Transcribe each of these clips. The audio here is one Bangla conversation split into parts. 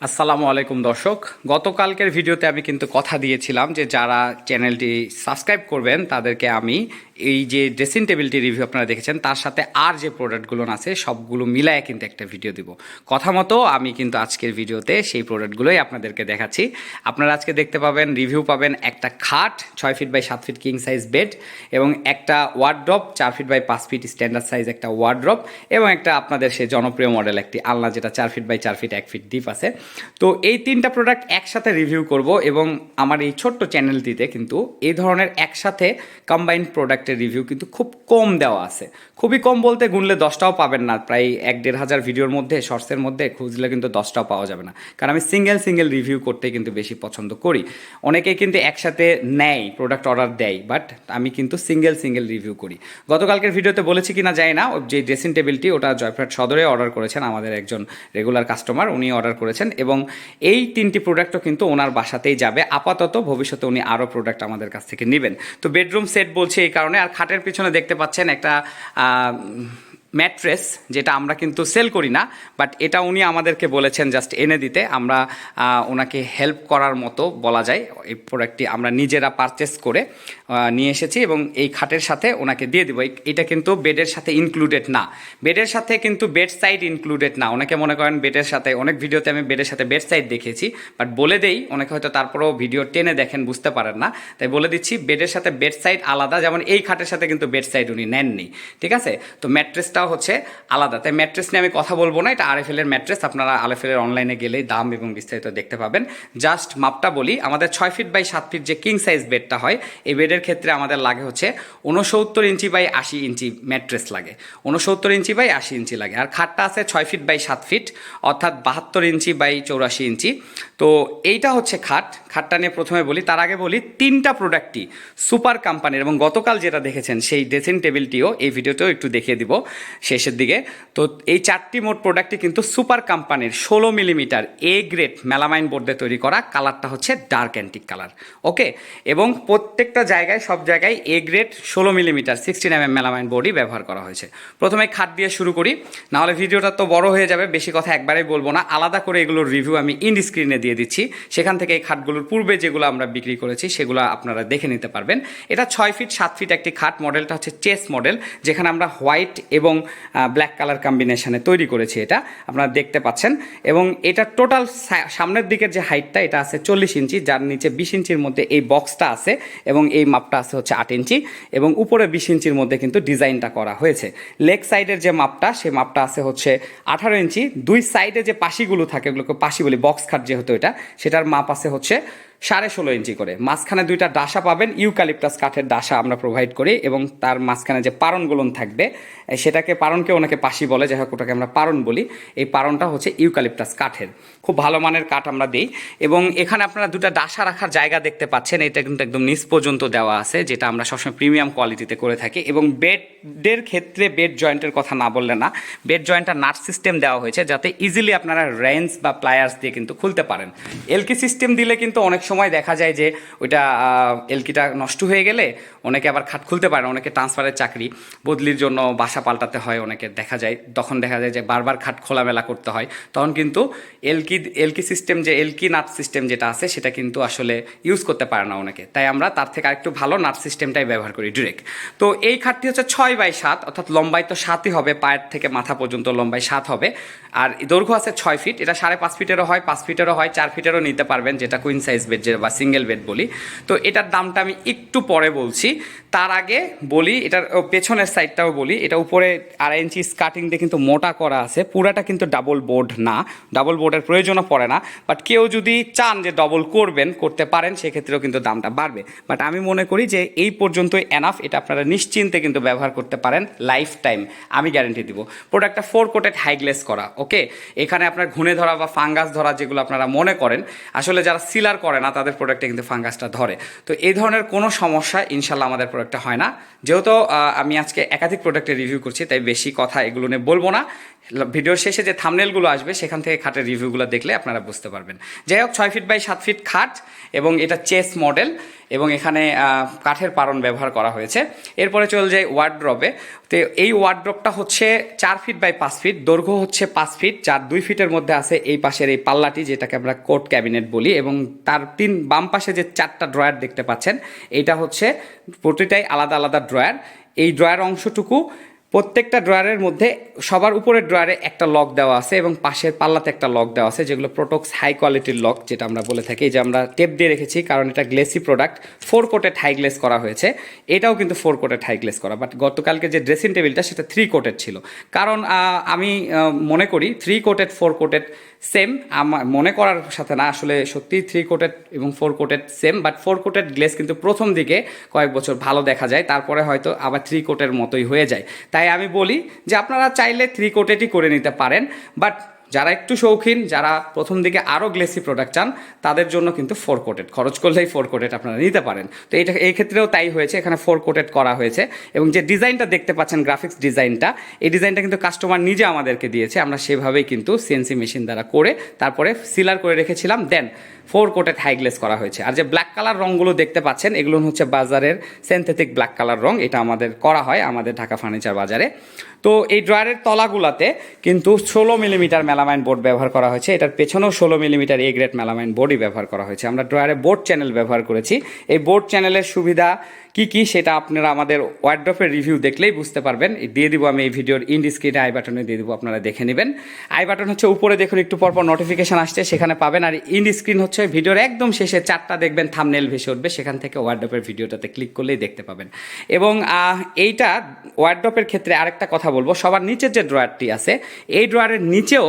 আসসালামু আলাইকুম দর্শক। গতকালকের ভিডিওতে আমি কিন্তু কথা দিয়েছিলাম যে যারা চ্যানেলটি সাবস্ক্রাইব করবেন তাদেরকে আমি এই যে ড্রেসিং টেবিলটি রিভিউ আপনারা দেখেছেন, তার সাথে আর যে প্রোডাক্টগুলো আছে, সবগুলো মিলায় কিন্তু একটা ভিডিও দিব। কথা মতো আমি কিন্তু আজকের ভিডিওতে সেই প্রোডাক্টগুলোই আপনাদেরকে দেখাচ্ছি। আপনারা আজকে দেখতে পাবেন রিভিউ পাবেন একটা খাট, ছয় ফিট বাই সাত ফিট কিং সাইজ বেড এবং একটা ওয়ার্ড্রপ চার ফিট বাই পাঁচ ফিট স্ট্যান্ডার্ড সাইজ একটা ওয়ার্ড্রপ এবং একটা আপনাদের সেই জনপ্রিয় মডেল একটি আলনা যেটা চার ফিট বাই চার ফিট এক ফিট ডিপ আছে। তো এই তিনটা প্রোডাক্ট একসাথে রিভিউ করব এবং আমার এই ছোট্ট চ্যানেলটিতে কিন্তু এই ধরনের একসাথে কম্বাইন্ড প্রোডাক্টের রিভিউ কিন্তু খুব কম দেওয়া আছে। খুবই কম বলতে গুনলে দশটাও পাবেন না। প্রায় এক দেড় হাজার ভিডিওর মধ্যে, শর্টসের মধ্যে খুঁজলে কিন্তু দশটাও পাওয়া যাবে না। কারণ আমি সিঙ্গেল সিঙ্গেল রিভিউ করতে কিন্তু বেশি পছন্দ করি। অনেকে কিন্তু একসাথে নেয় প্রোডাক্ট অর্ডার দেয় বাট আমি কিন্তু সিঙ্গেল সিঙ্গেল রিভিউ করি। গতকালকের ভিডিওতে বলেছি কি না যায় না, যে ড্রেসিং টেবিলটি ওটা জয়প্রাট সদরে অর্ডার করেছেন আমাদের একজন রেগুলার কাস্টমার উনি অর্ডার করেছেন এবং এই তিনটি প্রোডাক্টও কিন্তু ওনার বাসাতেই যাবে। আপাতত ভবিষ্যতে উনি আরও প্রোডাক্ট আমাদের কাছ থেকে নেবেন। তো বেডরুম সেট বলছে এই কারণে, আর খাটের পিছনে দেখতে পাচ্ছেন একটা Um, ম্যাট্রেস, যেটা আমরা কিন্তু সেল করি না, বাট এটা উনি আমাদেরকে বলেছেন জাস্ট এনে দিতে। আমরা ওনাকে হেল্প করার মতো বলা যায়। এই প্রোডাক্টটি আমরা নিজেরা পারচেস করে নিয়ে এসেছি এবং এই খাটের সাথে ওনাকে দিয়ে দেবো। এটা কিন্তু বেডের সাথে ইনক্লুডেড না। বেডের সাথে কিন্তু বেড সাইড ইনক্লুডেড না। অনেকে মনে করেন বেডের সাথে, অনেক ভিডিওতে আমি বেডের সাথে বেড সাইড দেখিয়েছি বাট বলে দেই, অনেকে হয়তো তারপরেও ভিডিও টেনে দেখেন, বুঝতে পারেন না। তাই বলে দিচ্ছি, বেডের সাথে বেড সাইড আলাদা। যেমন এই খাটের সাথে কিন্তু বেড সাইড উনি নেননি। ঠিক আছে? তো ম্যাট্রেসটাও হচ্ছে আলাদা। তাই ম্যাট্রেস নিয়ে আমি কথা বলব না, এটা আরএফএলের ম্যাট্রেস, আপনারা আরএফএলের অনলাইনে গেলেই দাম এবং বিস্তারিত দেখতে পাবেন। জাস্ট মাপটা বলি, আমাদের ছয় ফিট বাই সাত ফিট যে কিং সাইজ বেডটা হয়, এই বেডের ক্ষেত্রে আমাদের লাগে হচ্ছে উনসত্তর ইঞ্চি বাই আশি ইঞ্চি ম্যাট্রেস লাগে। উনসত্তর ইঞ্চি বাই আশি ইঞ্চি লাগে। আর খাটটা আছে ছয় ফিট বাই সাত ফিট অর্থাৎ বাহাত্তর ইঞ্চি বাই চৌরাশি ইঞ্চি। তো এইটা হচ্ছে খাট। খাটটা নিয়ে প্রথমে বলি, তার আগে বলি, তিনটা প্রোডাক্টই সুপার কোম্পানির এবং গতকাল যেটা দেখেছেন, সেই ড্রেসিং টেবিলটিও এই ভিডিওতেও একটু দেখিয়ে দিব। শেষের দিকে। তো এই চারটি মোট প্রোডাক্টই কিন্তু সুপার কোম্পানির ষোলো মিলিমিটার এ গ্রেড মেলামাইন বোর্ডে তৈরি করা কালারটা হচ্ছে ডার্ক অ্যান্টিক কালার ওকে এবং প্রত্যেকটা জায়গায়, সব জায়গায় এ গ্রেড ষোলো millimetre sixteen M M melamine বোর্ডই ব্যবহার করা হয়েছে। প্রথমে খাট দিয়ে শুরু করি, নাহলে ভিডিওটা তো বড় হয়ে যাবে, বেশি কথা একবারেই বলব না। আলাদা করে এগুলোর রিভিউ আমি ইন স্ক্রিনে দিয়ে দিচ্ছি। সেখান থেকে এই খাটগুলোর পূর্বে যেগুলো আমরা বিক্রি করেছি, সেগুলো আপনারা দেখে নিতে পারবেন। এটা ছয় ফিট সাত ফিট একটি খাট মডেলটা হচ্ছে চেস মডেল যেখানে আমরা হোয়াইট এবং ব্ল্যাক কালার কম্বিনেশনে তৈরি করেছি এটা। আপনারা দেখতে পাচ্ছেন। এবং এটা টোটাল সামনের দিকের যে হাইটটা এটা আছে চল্লিশ ইঞ্চি, যার নিচে বিশ ইঞ্চির মধ্যে এই বক্সটা আছে এবং এই মাপটা আছে হচ্ছে আট ইঞ্চি। এবং উপরে বিশ ইঞ্চির মধ্যে কিন্তু ডিজাইনটা করা হয়েছে। লেগ সাইডের যে মাপটা সেই মাপটা আছে হচ্ছে আঠারো ইঞ্চি। দুই সাইডে যে পাশিগুলো থাকে, ওগুলোকে পাশি বলি বক্স খাট যেহেতু এটা, সেটার মাপ আছে হচ্ছে সাড়ে ষোলো ইঞ্চি করে। মাঝখানে দুইটা ডাসা পাবেন, ইউক্যালিপটাস কাঠের ডাসা আমরা প্রোভাইড করি এবং তার মাঝখানে যে পারণগুলন থাকবে, সেটাকে পারণকে ওনাকে পাশি বলে, যাই হোক ওটাকে আমরা পারণ বলি। এই পারণটা হচ্ছে ইউক্যালিপটাস কাঠের। খুব ভালো মানের কাঠ আমরা দিই। এবং এখানে আপনারা দুটা ডাসা রাখার জায়গা দেখতে পাচ্ছেন, এটা কিন্তু একদম নিচ পর্যন্ত দেওয়া আছে, যেটা আমরা সবসময় প্রিমিয়াম কোয়ালিটিতে করে থাকি। এবং বেডের ক্ষেত্রে বেড জয়েন্টের কথা না বললে না, বেড জয়েন্টটা নাট সিস্টেম দেওয়া হয়েছে যাতে ইজিলি আপনারা রেঞ্জ বা প্লায়ার্স দিয়ে কিন্তু খুলতে পারেন। এলকি সিস্টেম দিলে কিন্তু অনেক সময় দেখা যায় যে ওইটা এলকিটা নষ্ট হয়ে গেলে অনেকে আবার খাট খুলতে পারে, অনেকে ট্রান্সফারের চাকরি, বদলির জন্য বাসা পাল্টাতে হয় অনেকে দেখা যায়। তখন দেখা যায় যে বারবার খাট খোলামেলা করতে হয়। তখন কিন্তু এলকি এলকি এলকি সিস্টেম যে, এলকি নাট সিস্টেম যেটা আছে, সেটা কিন্তু আসলে ইউজ করতে পারে না অনেকে। তাই আমরা তার থেকে আরেকটু ভালো নাট সিস্টেমটাই ব্যবহার করি ডিরেক্ট তো এই খাটটি হচ্ছে ছয় বাই সাত, অর্থাৎ লম্বাই তো সাতই হবে, পায়ের থেকে মাথা পর্যন্ত লম্বাই সাত হবে। আর দৈর্ঘ্য আছে ছয় ফিট এটা সাড়ে পাঁচ ফিটেরও হয়, পাঁচ ফিটেরও হয়, চার ফিটেরও নিতে পারবেন, যেটা কুইন সাইজ বেড যে, বা সিঙ্গেল বেড বলি। তো এটার দামটা আমি একটু পরে বলছি। তার আগে বলি, এটার পেছনের সাইডটাও বলি, এটা উপরে আড়াই ইঞ্চি স্কার্টিং দিয়ে কিন্তু মোটা করা আছে, পুরাটা কিন্তু ডাবল বোর্ড না। ডাবল বোর্ডের প্রয়োজনও পড়ে না বাট কেউ যদি চান যে ডবল করবেন, করতে পারেন, সেক্ষেত্রেও কিন্তু দামটা বাড়বে। বাট আমি মনে করি যে এই পর্যন্তই এনাফ এটা আপনারা নিশ্চিন্তে কিন্তু ব্যবহার করতে পারেন লাইফ টাইম আমি গ্যারেন্টি দিব। প্রোডাক্টটা ফোর কোটেড হাইগ্লেস করা ওকে এখানে আপনার ঘুণে ধরা বা ফাঙ্গাস ধরা যেগুলো আপনারা মনে করেন, আসলে যারা সিলার করে না, তাদের প্রোডাক্টে কিন্তু ফাঙ্গাসটা ধরে। তো এই ধরনের কোনো সমস্যা ইনশাল্লাহ আমাদের প্রোডাক্টটা হয় না। যেহেতু আমি আজকে একাধিক প্রোডাক্টের রিভিউ করছি, তাই বেশি কথা এগুলো নিয়ে বলব না। ভিডিওর শেষে যে থামনেলগুলো আসবে, সেখান থেকে খাটের রিভিউগুলো দেখলে আপনারা বুঝতে পারবেন। যাই হোক, ছয় ফিট বাই সাত ফিট খাট এবং এটা চেস মডেল এবং এখানে কাঠের পারণ ব্যবহার করা হয়েছে। এরপরে চলে যায় ওয়ার্ড্রপে তো এই ওয়ার্ড্রপটা হচ্ছে চার ফিট বাই পাঁচ ফিট দৈর্ঘ্য হচ্ছে পাঁচ ফিট যার দুই ফিটের মধ্যে আছে এই পাশের এই পাল্লাটি, যেটাকে আমরা কোট ক্যাবিনেট বলি, এবং তার তিন, বাম পাশে যে চারটা ড্রয়ার দেখতে পাচ্ছেন এইটা হচ্ছে প্রতিটাই আলাদা আলাদা ড্রয়ার এই ড্রয়ার অংশটুকু প্রত্যেকটা ড্রয়ারের মধ্যে সবার উপরের ড্রয়ারে একটা লক দেওয়া আছে এবং পাশের পাল্লাতে একটা লক দেওয়া আছে, যেগুলো প্রোটক্স হাই কোয়ালিটির লক যেটা আমরা বলে থাকি। যে আমরা টেপ দিয়ে রেখেছি, কারণ এটা glossy product four coated high gloss করা হয়েছে। এটাও কিন্তু ফোর কোটেড হাই গ্লেস করা বাট গতকালকে যে ড্রেসিং টেবিলটা সেটা থ্রি কোটেড ছিল। কারণ আমি মনে করি three coated four coated same আমার মনে করার সাথে না, আসলে সত্যিই থ্রি কোটেড এবং four coated same but four coated gloss কিন্তু প্রথম দিকে কয়েক বছর ভালো দেখা যায়, তারপরে হয়তো আবার থ্রি কোটের মতোই হয়ে যায়। তাই আমি বলি যে আপনারা চাইলে থ্রি কোটেডই করে নিতে পারেন বাট যারা একটু শৌখিন, যারা প্রথম দিকে আরও গ্লেসি প্রোডাক্ট চান, তাদের জন্য কিন্তু ফোর কোটেড খরচ করলেই ফোর কোটেড আপনারা নিতে পারেন। তো এটা, এই ক্ষেত্রেও তাই হয়েছে, এখানে ফোর কোটেড করা হয়েছে, এবং যে ডিজাইনটা দেখতে পাচ্ছেন গ্রাফিক্স ডিজাইনটা, এই ডিজাইনটা কিন্তু কাস্টমার নিজে আমাদেরকে দিয়েছে, আমরা সেভাবেই কিন্তু সিএনসি মেশিন দ্বারা করে, তারপরে সিলার করে রেখেছিলাম দেন ফোর কোটেড হাইগ্লেস করা হয়েছে। আর যে ব্ল্যাক কালার রঙগুলো দেখতে পাচ্ছেন, এগুলো হচ্ছে বাজারের সিনথেটিক ব্ল্যাক কালার রং। এটা আমাদের করা হয় আমাদের ঢাকা ফার্নিচার বাজারে। তো এই ড্রয়ারের তলাগুলাতে কিন্তু ষোলো মিলিমিটার মেলামাইন বোর্ড ব্যবহার করা হয়েছে। এটার পেছনেও ষোলো মিলিমিটার এ গ্রেড মেলামাইন বোর্ডই ব্যবহার করা হয়েছে। আমরা ড্রয়ারে বোর্ড চ্যানেল ব্যবহার করেছি। এই বোর্ড চ্যানেলের সুবিধা কি কি সেটা আপনারা আমাদের ওয়ার্ড্রপের রিভিউ দেখলেই বুঝতে পারবেন। দিয়ে দিব আমি এই ভিডিওর ইন্ড স্ক্রিনে আই বাটনে দিয়ে দিব, আপনারা দেখে নেবেন। আই বাটন হচ্ছে উপরে দেখুন, একটু পরপর নোটিফিকেশন আসছে, সেখানে পাবেন। আর ইন্ড স্ক্রিন হচ্ছে ভিডিওর একদম শেষে চারটা দেখবেন থামনেল ভেসে উঠবে, সেখান থেকে ওয়ার্ড্রপের ভিডিওটাতে ক্লিক করলেই দেখতে পাবেন। এবং এইটা ওয়ার্ড্রপের ক্ষেত্রে আরেকটা কথা বলব, সবার নিচের যে ড্রয়ারটি আছে, এই ড্রয়ারের নিচেও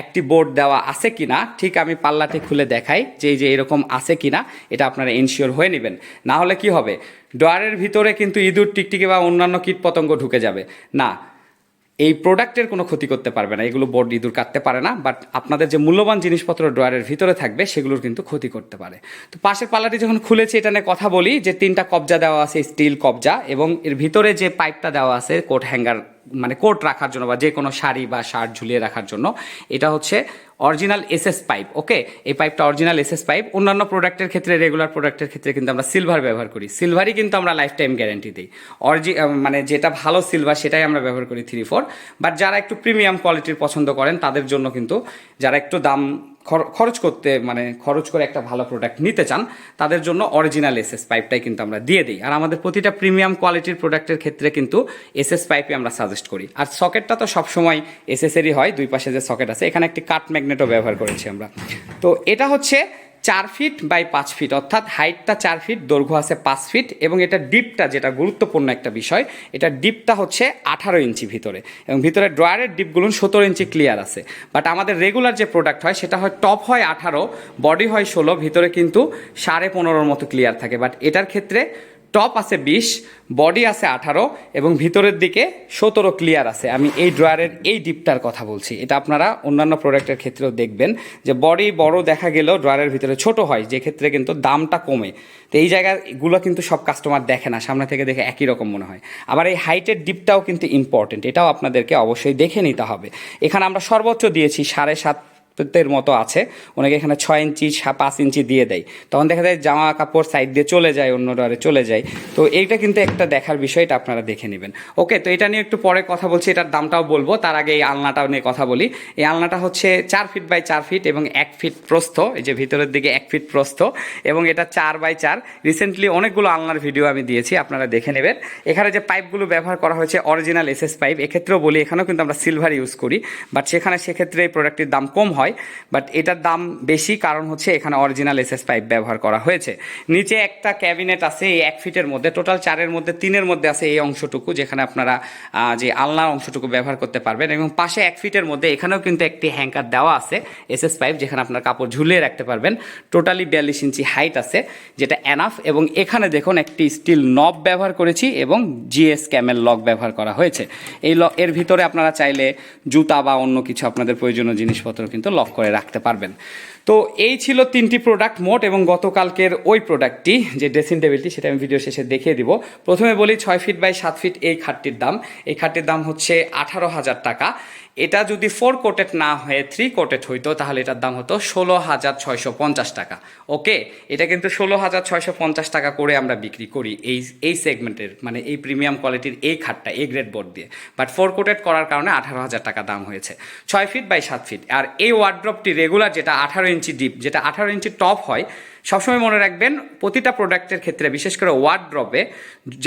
একটি বোর্ড দেওয়া আছে কিনা, ঠিক আমি পাল্লাটি খুলে দেখাই, যে এই যে এরকম আছে কিনা, এটা আপনারা ইনশিওর হয়ে নেবেন। না হলে কি হবে? ড্রয়ারের ভিতরে কিন্তু ইঁদুর, টিকটিকি বা অন্যান্য কীটপতঙ্গ ঢুকে যাবে। না, এই প্রোডাক্টের কোনো ক্ষতি করতে পারবে না। এগুলো বড ইঁদুর কাটতে পারে না বাট আপনাদের যে মূল্যবান জিনিসপত্র ড্রয়ারের ভিতরে থাকবে, সেগুলোর কিন্তু ক্ষতি করতে পারে। তো পাশের পাল্লাটি যখন খুলেছি, এটা নিয়ে কথা বলি, যে তিনটা কবজা দেওয়া আছে, স্টিল কবজা, এবং এর ভিতরে যে পাইপটা দেওয়া আছে, কোট, হ্যাঙ্গার মানে কোট রাখার জন্য বা যে কোনো শাড়ি বা শার্ট ঝুলিয়ে রাখার জন্য, এটা হচ্ছে অরিজিনাল এসএস পাইপ ওকে এই পাইপটা অরিজিনাল এসএস পাইপ অন্যান্য প্রোডাক্টের ক্ষেত্রে রেগুলার প্রোডাক্টের ক্ষেত্রে কিন্তু আমরা সিলভার ব্যবহার করি। সিলভারই কিন্তু আমরা লাইফ টাইম গ্যারেন্টি দিই অরিজি মানে যেটা ভালো সিলভার সেটাই আমরা ব্যবহার করি থ্রি ফোর বাট যারা একটু প্রিমিয়াম কোয়ালিটির পছন্দ করেন, তাদের জন্য কিন্তু যারা একটু দাম খরচ করতে মানে খরচ করে একটা ভালো প্রোডাক্ট নিতে চান, তাদের জন্য অরিজিনাল এসএস পাইপটাই কিন্তু আমরা দিয়ে দিই। আর আমাদের প্রতিটা প্রিমিয়াম কোয়ালিটির প্রোডাক্টের ক্ষেত্রে কিন্তু এসএস পাইপই আমরা সাজেস্ট করি। আর সকেটটা তো সবসময় এসএসেরই হয়, দুই পাশে যে সকেট আছে, এখানে একটি কাট ম্যাগনেটও ব্যবহার করেছি আমরা। তো এটা হচ্ছে চার ফিট বাই পাঁচ ফিট অর্থাৎ হাইটটা চার ফিট দৈর্ঘ্য আছে পাঁচ ফিট এবং এটা ডিপটা যেটা গুরুত্বপূর্ণ একটা বিষয়, এটা ডিপটা হচ্ছে আঠারো ইঞ্চি ভিতরে এবং ভিতরে ড্রয়ারের ডিপগুলো সতেরো ইঞ্চি ক্লিয়ার আছে। বাট আমাদের রেগুলার যে প্রোডাক্ট হয়, সেটা হয় টপ হয় আঠারো বডি হয় ষোলো, ভিতরে কিন্তু সাড়ে পনেরোর মতো ক্লিয়ার থাকে। বাট এটার ক্ষেত্রে টপ আছে বিশ বডি আছে আঠারো এবং ভিতরের দিকে সতেরো ক্লিয়ার আছে। আমি এই ড্রয়ারের এই ডিপটার কথা বলছি। এটা আপনারা অন্যান্য প্রোডাক্টের ক্ষেত্রেও দেখবেন যে বডি বড় দেখা গেলেও ড্রয়ারের ভিতরে ছোট হয়, যে ক্ষেত্রে কিন্তু দামটা কমে। তো এই জায়গাগুলো কিন্তু সব কাস্টমার দেখে না, সামনে থেকে দেখে একই রকম মনে হয়। আবার এই হাইটের ডিপটাও কিন্তু ইম্পর্টেন্ট এটাও আপনাদেরকে অবশ্যই দেখে নিতে হবে। এখানে আমরা সর্বোচ্চ দিয়েছি সাড়ে সাত এর মতো আছে। অনেকে এখানে ছয় ইঞ্চি পাঁচ ইঞ্চি দিয়ে দেয়। তখন দেখা যায় জামা কাপড় সাইড দিয়ে চলে যায়, অন্য ডরে চলে যায়। তো এইটা কিন্তু একটা দেখার বিষয়টা আপনারা দেখে নেবেন। ওকে, তো এটা নিয়ে একটু পরে কথা বলছি, এটার দামটাও বলব। তার আগে এই আলনাটাও নিয়ে কথা বলি। এই আলনাটা হচ্ছে চার ফিট বাই চার ফিট এবং এক ফিট প্রস্থ। এই যে ভিতরের দিকে এক ফিট প্রস্থ এবং এটা চার বাই চার। রিসেন্টলি অনেকগুলো আলনার ভিডিও আমি দিয়েছি, আপনারা দেখে নেবেন। এখানে যে পাইপগুলো ব্যবহার করা হয়েছে অরিজিনাল এসএস পাইপ এক্ষেত্রেও বলি, এখানেও কিন্তু আমরা সিলভার ইউজ করি। বাট সেখানে সেক্ষেত্রে এই প্রোডাক্টের দাম কম হয়। বাট এটার দাম বেশি কারণ হচ্ছে এখানে অরিজিনাল এসএস পাইপ ব্যবহার করা হয়েছে। নিচে একটা ক্যাবিনেট আছে, এই এক ফিটের মধ্যে টোটাল চারের মধ্যে তিনের মধ্যে আছে এই অংশটুকু, যেখানে আপনারা যে আলনার অংশটুকু ব্যবহার করতে পারবেন। এবং পাশে এক ফিটের মধ্যে এখানেও কিন্তু একটি হ্যাঙ্কার দেওয়া আছে এসএস পাইপ যেখানে আপনার কাপড় ঝুলিয়ে রাখতে পারবেন। টোটালি বিয়াল্লিশ ইঞ্চি হাইট আছে, যেটা এনাফ এবং এখানে দেখুন একটি স্টিল নব ব্যবহার করেছি, এবং জিএস ক্যামেল লক ব্যবহার করা হয়েছে। এই লক এর ভিতরে আপনারা চাইলে জুতা বা অন্য কিছু আপনাদের প্রয়োজনীয় জিনিসপত্র কিন্তু লক করে রাখতে পারবেন। তো এই ছিল তিনটি প্রোডাক্ট মোট এবং গতকালকের ওই প্রোডাক্টটি যে ড্রেসিং টেবিলটি সেটা আমি ভিডিও শেষে দেখিয়ে দিব। প্রথমে বলি ছয় ফিট বাই সাত ফিট এই খাটটির দাম। এই খাটটির দাম হচ্ছে আঠারো হাজার টাকা। এটা যদি ফোর কোটেড না হয়ে থ্রি কোটেড হইতো, তাহলে এটার দাম হতো ষোলো হাজার ছয়শো পঞ্চাশ টাকা। ওকে এটা কিন্তু ষোলো হাজার ছয়শো পঞ্চাশ টাকা করে আমরা বিক্রি করি এই এই সেগমেন্টের মানে এই প্রিমিয়াম কোয়ালিটির এই খাটটা, এই গ্রেড বোর্ড দিয়ে। বাট ফোর কোটেড করার কারণে আঠারো হাজার টাকা দাম হয়েছে। ছয় ফিট বাই সাত ফিট আর এই ওয়ার্ড্রপটি রেগুলার যেটা আঠারো ইঞ্চি ডিপ যেটা আঠারো ইঞ্চি টপ হয় সবসময় মনে রাখবেন, প্রতিটা প্রোডাক্টের ক্ষেত্রে, বিশেষ করে ওয়ার্ড্রপে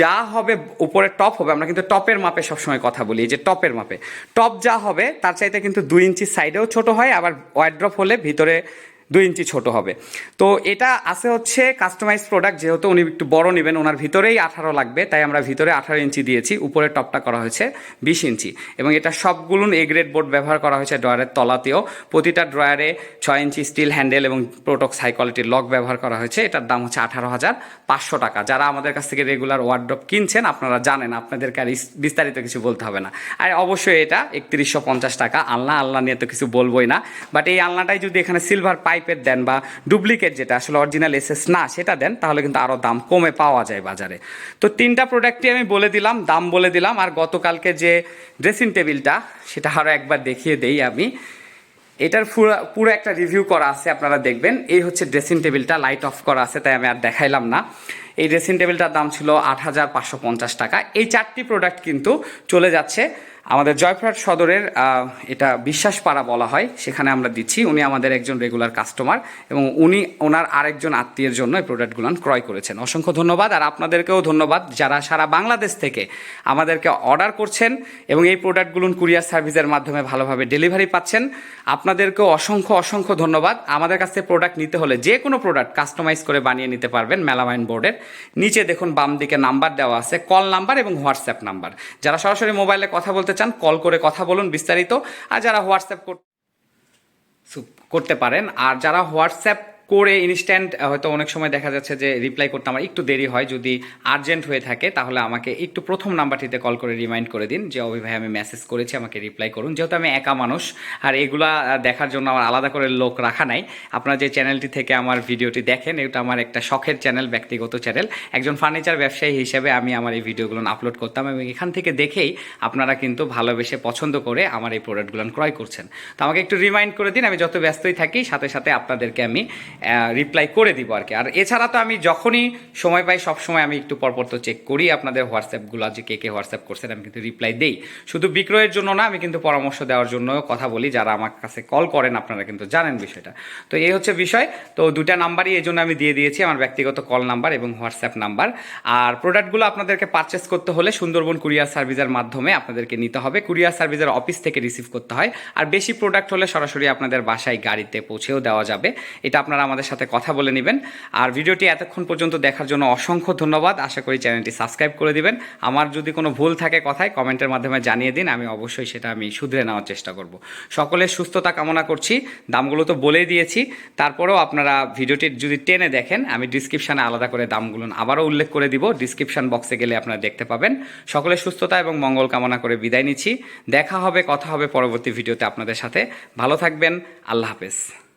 যা হবে উপরে টপ হবে, আমরা কিন্তু টপের মাপে সবসময় কথা বলি যে টপের মাপে। টপ যা হবে, তার চাইতে কিন্তু দুই ইঞ্চি সাইডেও ছোট হয়, আবার ওয়ার্ড্রপ হলে ভিতরে দুই ইঞ্চি ছোট হবে। তো এটা আছে হচ্ছে কাস্টমাইজ প্রোডাক্ট যেহেতু উনি একটু বড় নেবেন, ওনার ভিতরেই আঠারো লাগবে, তাই আমরা ভিতরে আঠারো ইঞ্চি দিয়েছি উপরে টপটা করা হয়েছে বিশ ইঞ্চি। এবং এটা সবগুলো এ গ্রেড বোর্ড ব্যবহার করা হয়েছে ড্রয়ারের তলাতেও। প্রতিটা ড্রয়ারে ছয় ইঞ্চি স্টিল হ্যান্ডেল এবং প্রোটক্স হাই কোয়ালিটির লক ব্যবহার করা হয়েছে, এটার দাম হচ্ছে আঠারো হাজার পাঁচশো টাকা। যারা আমাদের কাছ থেকে রেগুলার ওয়ার্ড্রপ কিনছেন, আপনারা জানেন, আপনাদেরকে আর বিস্তারিত কিছু বলতে হবে না। আর অবশ্যই এটা একত্রিশশো পঞ্চাশ টাকা, আলনা আলনা নিয়ে তো কিছু বলবোই না। বাট এই আলনাটাই যদি এখানে সিলভার পাইপের দেন বা ডুপ্লিকেট যেটা আসলে অরিজিনাল এসএস না সেটা দেন, তাহলে কিন্তু আরও দাম কমে পাওয়া যায় বাজারে। তো তিনটা প্রোডাক্টই আমি বলে দিলাম, দাম বলে দিলাম, আর গতকালকে যে ড্রেসিং টেবিলটা সেটা আরও একবার দেখিয়ে দেই আমি। এটার পুরো পুরো একটা রিভিউ করা আছে, আপনারা দেখবেন। এই হচ্ছে ড্রেসিং টেবিলটা লাইট অফ করা আছে, তাই আমি আর দেখাইলাম না। এই ড্রেসিং টেবিলটার দাম ছিল আট হাজার পাঁচশো পঞ্চাশ টাকা। এই চারটি প্রোডাক্ট কিন্তু চলে যাচ্ছে আমাদের জয়পুরহাট সদরের এটা বিশ্বাসপাড়া বলা হয়, সেখানে আমরা দিচ্ছি। উনি আমাদের একজন রেগুলার কাস্টমার এবং উনি ওনার আরেকজন আত্মীয়ের জন্য এই প্রোডাক্টগুলো ক্রয় করেছেন। অসংখ্য ধন্যবাদ। আর আপনাদেরকেও ধন্যবাদ যারা সারা বাংলাদেশ থেকে আমাদেরকে অর্ডার করছেন এবং এই প্রোডাক্টগুলো কুরিয়ার সার্ভিসের মাধ্যমে ভালোভাবে ডেলিভারি পাচ্ছেন। আপনাদেরকেও অসংখ্য অসংখ্য ধন্যবাদ। আমাদের কাছ প্রোডাক্ট নিতে হলে যে কোনো প্রোডাক্ট কাস্টমাইজ করে বানিয়ে নিতে পারবেন মেলামাইন বোর্ডের। নিচে দেখুন বাম দিকে নাম্বার দেওয়া আছে কল নাম্বার এবং হোয়াটসঅ্যাপ নাম্বার যারা সরাসরি মোবাইলে কথা বলতে চান কল করে কথা বলুন বিস্তারিত। আর যারা হোয়াটসঅ্যাপ করতে পারেন আর যারা হোয়াটসঅ্যাপ করে ইনস্ট্যান্ট হয়তো অনেক সময় দেখা যাচ্ছে যে রিপ্লাই করতে আমার একটু দেরি হয়, যদি আর্জেন্ট হয়ে থাকে, তাহলে আমাকে একটু প্রথম নাম্বারটিতে কল করে রিমাইন্ড করে দিন যে, অভি ভাই, আমি মেসেজ করেছি, আমাকে রিপ্লাই করুন। যেহেতু আমি একা মানুষ, আর এগুলা দেখার জন্য আমার আলাদা করে লোক রাখা নাই। আপনারা যে চ্যানেলটি থেকে আমার ভিডিওটি দেখেন, এটা আমার একটা শখের চ্যানেল ব্যক্তিগত চ্যানেল একজন ফার্নিচার ব্যবসায়ী হিসেবে আমি আমার এই ভিডিওগুলো আপলোড করতাম এবং এখান থেকে দেখেই আপনারা কিন্তু ভালোবেসে পছন্দ করে আমার এই প্রোডাক্টগুলো ক্রয় করছেন। তো আমাকে একটু রিমাইন্ড করে দিন, আমি যত ব্যস্তই থাকি, সাথে সাথে আপনাদেরকে আমি রিপ্লাই করে দিব আর কি। আর এছাড়া তো আমি যখনই সময় পাই, সব সময় আমি একটু পরপর তো চেক করি আপনাদের হোয়াটসঅ্যাপগুলো যে কে কে হোয়াটসঅ্যাপ করছেন, আমি কিন্তু রিপ্লাই দেই। শুধু বিক্রয়ের জন্য না, আমি কিন্তু পরামর্শ দেওয়ার জন্য কথা বলি, যারা আমার কাছে কল করেন, আপনারা কিন্তু জানেন বিষয়টা। তো এই হচ্ছে বিষয়। তো দুটা নাম্বারই এই জন্য আমি দিয়ে দিয়েছি, আমার ব্যক্তিগত কল নাম্বার এবং হোয়াটসঅ্যাপ নাম্বার আর প্রোডাক্টগুলো আপনাদেরকে পারচেস করতে হলে সুন্দরবন কুরিয়ার সার্ভিসের মাধ্যমে আপনাদেরকে নিতে হবে। কুরিয়ার সার্ভিসের অফিস থেকে রিসিভ করতে হয়। আর বেশি প্রোডাক্ট হলে সরাসরি আপনাদের বাসায় গাড়িতে পৌঁছেও দেওয়া যাবে। এটা আপনারা আমাদের সাথে কথা বলে নেবেন। আর ভিডিওটি এতক্ষণ পর্যন্ত দেখার জন্য অসংখ্য ধন্যবাদ। আশা করি চ্যানেলটি সাবস্ক্রাইব করে দিবেন। আমার যদি কোনো ভুল থাকে কথায় কমেন্টের মাধ্যমে জানিয়ে দিন, আমি অবশ্যই সেটা আমি শুধরে নেওয়ার চেষ্টা করব। সকলের সুস্থতা কামনা করছি। দামগুলো তো বলেই দিয়েছি। তারপরেও আপনারা ভিডিওটি যদি টেনে দেখেন, আমি ডিসক্রিপশানে আলাদা করে দামগুলো আবারও উল্লেখ করে দিব। ডিসক্রিপশন বক্সে গেলে আপনারা দেখতে পাবেন। সকলের সুস্থতা এবং মঙ্গল কামনা করে বিদায় নিচ্ছি। দেখা হবে, কথা হবে পরবর্তী ভিডিওতে আপনাদের সাথে। ভালো থাকবেন। আল্লাহ হাফেজ।